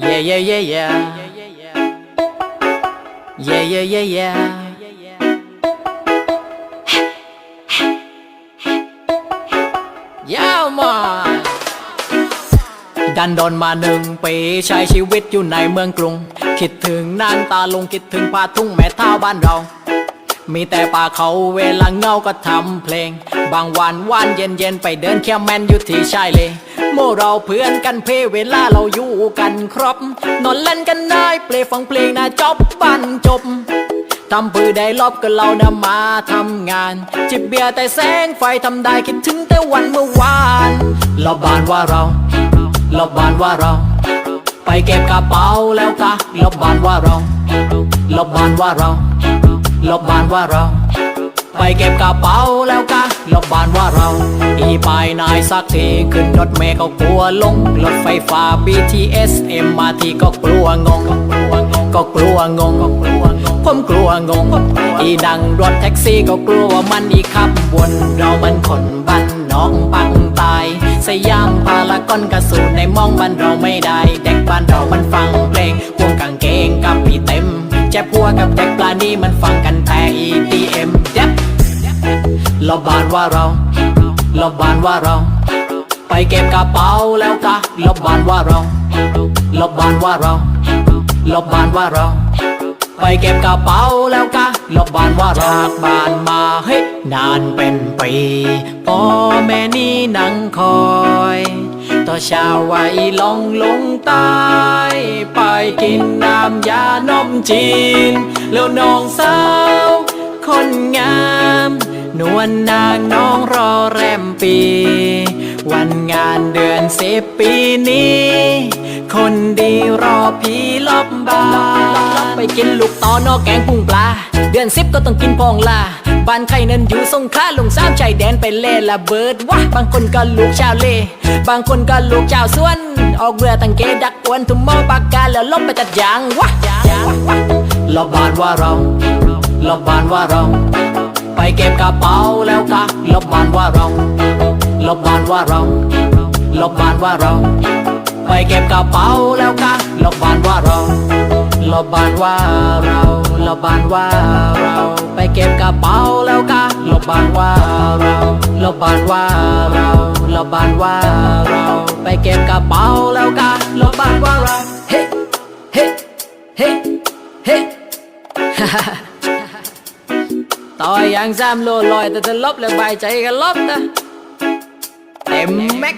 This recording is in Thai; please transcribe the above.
Yeah, yeah, yeah, yeah. Yeah, yeah, yeah, yeah. Yeah, man. ดันดนมาหนึ่งปีใช้ชีวิตอยู่ในเมืองกรุง คิดถึงนางตาลงคิดถึงป่าทุ่งแม่เท่าบ้านเรา มีแต่ป่าเขาเวลาเงาก็ทำเพลง บางวันวันเย็นเย็นไปเดินแค่แมนอยู่ที่ชายเลโมเราเพื่อนกันเพเวลาเราอยู่กันครบนอนเล่นกันได้เปลฟังเพลงนะจบปันจบทำปือได้ลบก็เรานะมาทำงาน จิบเบียร์แต่แสงไฟทำได้คิดถึงแต่วันเมื่อวานเราบานว่าเราเราบานว่าเรา ไปเก็บกระเป๋าแล้วกะเราบานว่าเราเราบานว่าเราเราบานว่าเรา ไปเก็บกระเป๋าแล้วกะลบบานว่าเรา อีไปนายสักทีขึ้นรถเมล์ก็กลัวลง รถไฟฟ้า BTS MRT ก็กลัวงงก็กลัวงงผมกลัวงง อีดังรถแท็กซี่ก็กลัวมันอีขับวนเรามันคนบ้านนอกปังตาย สยามพารากอนกระสูในมองบ้านเราไม่ได้ เด็กบ้านเรามันฟังเพลง เราบานว่าเราเราบานว่าเรา ไปเก็บกระเป๋าแล้วกะเราบานว่าเราเราบานว่าเราเราบานว่าเรา ไปเก็บกระเป๋าแล้วกะเราบานว่าเราจากบ้านมาเฮ้ยนานเป็นปีพ่อแม่นี่นั่งคอยต่อช้าไว้ลองลงตายไปกินน้ำยานมจีน แล้วน้องสาวคนงาม นวลนางน้องรอแรมปี วันงานเดือนสิบปีนี้ คนดีรอพี่ลอบบานไปกินลูกตอนอกแกงพุงปลา เดือนสิบก็ต้องกินพองลาบ้านใครนั้นอยู่สงขลาลงสามชายแดนไปเล่ละเบิดวะบางคนก็ลูกชาวเล บางคนก็ลูกชาวสวน ออกเรือตั้งเกดักอวนทุ่มมอปากกาแล้วลบไปตัดยางวะเราบานว่าเราเราบานว่าเรา ไปเก็บกระเป๋าแล้วกะเราบานว่าเราเราบานว่าเราเราบานว่าเรา ไปเก็บกระเป๋าแล้วกะเราบานว่าเราเราบานว่าเราเราบานว่าเรา ไปเก็บกระเป๋าแล้วกะเราบานว่าเราเราบานว่าเราเราบานว่าเรา ไปเก็บกระเป๋าแล้วกะเราบานว่าเรา เฮ้ เฮ้ เฮ้ เฮ้ ต่อยอย่างซ้ำโลลอยแต่จะลบเลยใบใจกันลบนะเต็มแม็ก